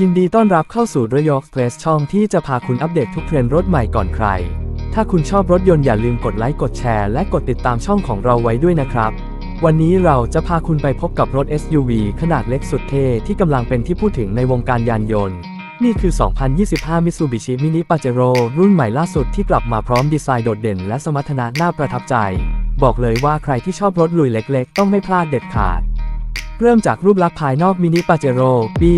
ยินดีต้อนรับเข้าสู่ร o ย a l เพรสช่องที่จะพาคุณอัปเดตทุกเทรนด์รถใหม่ก่อนใคร ถ้าคุณชอบรถยนต์อย่าลืมกดไลค์กดแชร์และกดติดตามช่องของเราไว้ด้วยนะครับ วันนี้เราจะพาคุณไปพบกับรถ SUV ขนาดเล็กสุดเท่ที่กำลังเป็นที่พูดถึงในวงการยานยนต์ นี่คือ 2025 Mitsubishi Mini Pajero รุ่นใหม่ล่าสุดที่กลับมาพร้อมดีไซน์โดดเด่น และสมรรถนะน่าประทับใจ บอกเลยว่าใครที่ชอบรถลุยเล็ก ๆ ต้องไม่พลาดเด็ดขาด เริ่มจากรูปลักษณ์ภายนอกมินิปาเจโร่ปี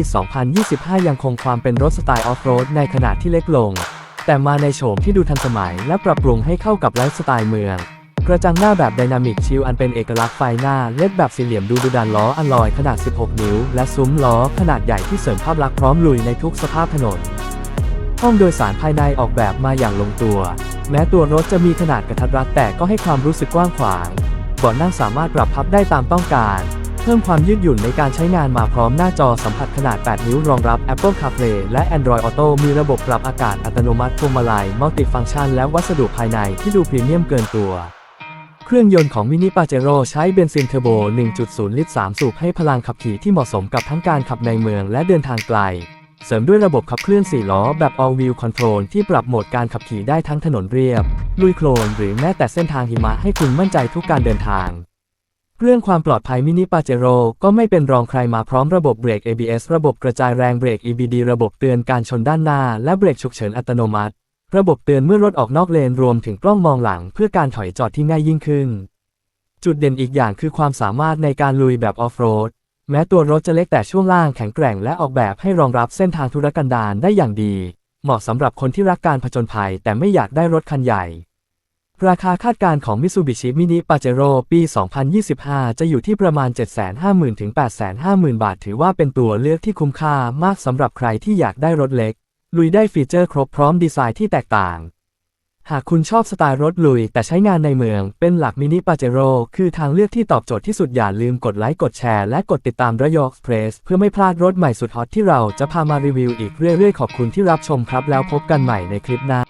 2025 ยังคงความเป็นรถสไตล์ออฟโรดในขนาดที่เล็กลง แต่มาในโฉมที่ดูทันสมัยและปรับปรุงให้เข้ากับไลฟ์สไตล์เมือง กระจังหน้าแบบไดนามิกชิลอันเป็นเอกลักษณ์ไฟหน้าเล็ดแบบสี่เหลี่ยมดูดุดันล้ออัลลอยขนาด 16 นิ้ว และซุ้มล้อขนาดใหญ่ที่เสริมภาพลักษณ์พร้อมลุยในทุกสภาพถนน ห้องโดยสารภายในออกแบบมาอย่างลงตัว แม้ตัวรถจะมีขนาดกระทัดรัดแต่ก็ให้ความรู้สึกกว้างขวางเบาะนั่งสามารถปรับพับได้ตามต้องการ เพิ่มความยืดหยุ่นในการใช้งานมาพร้อมหน้าจอสัมผัสขนาด 8 นิ้วรองรับ Apple CarPlay และ Android Auto มีระบบปรับอากาศอัตโนมัติพวงมาลัยมัลติฟังก์ชัน และวัสดุภายในที่ดูพรีเมียมเกินตัว เครื่องยนต์ของมินิปาเจโร่ใช้เบนซินเทอร์โบ 1.0 ลิตร 3 สูบให้พลังขับขี่ที่เหมาะสมกับทั้งการขับในเมืองและเดินทางไกล เสริมด้วยระบบขับเคลื่อน 4 ล้อแบบ All Wheel Control ที่ปรับโหมดการขับขี่ได้ทั้งถนนเรียบ ลุยโคลน หรือแม้แต่เส้นทางหิมะให้คุณมั่นใจทุกการเดินทาง เรื่องความปลอดภัยมินิปาเจโร่ก็ไม่เป็นรองใครมาพร้อมระบบเบรก ABS ระบบกระจายแรงเบรก EBD ระบบเตือนการชนด้านหน้า และเบรกฉุกเฉินอัตโนมัติ ระบบเตือนเมื่อรถออกนอกเลนรวมถึงกล้องมองหลังเพื่อการถอยจอดที่ง่ายยิ่งขึ้น จุดเด่นอีกอย่างคือความสามารถในการลุยแบบออฟโรดแม้ตัวรถจะเล็กแต่ช่วงล่างแข็งแกร่งและออกแบบให้รองรับเส้นทางธุรกันดารได้อย่างดี เหมาะสำหรับคนที่รักการผจญภัยแต่ไม่อยากได้รถคันใหญ่ ราคาคาดการณ์ของ Mitsubishi Mini Pajero ปี 2025 จะอยู่ที่ประมาณ 750,000 ถึง 850,000 บาท ถือว่าเป็นตัวเลือกที่คุ้มค่ามากสำหรับใครที่อยากได้รถเล็ก ลุยได้ฟีเจอร์ครบพร้อมดีไซน์ที่แตกต่าง หากคุณชอบสไตล์รถลุย แต่ใช้งานในเมือง เป็นหลักมินิปาเจโร่คือทางเลือกที่ตอบโจทย์ที่สุดอย่าลืมกดไลค์กดแชร์และกดติดตามระยองเพรสเพื่อไม่พลาดรถใหม่สุดฮอตที่เราจะพามารีวิวอีกเรื่อยๆขอบคุณที่รับชมครับแล้วพบกันใหม่ในคลิปหน้า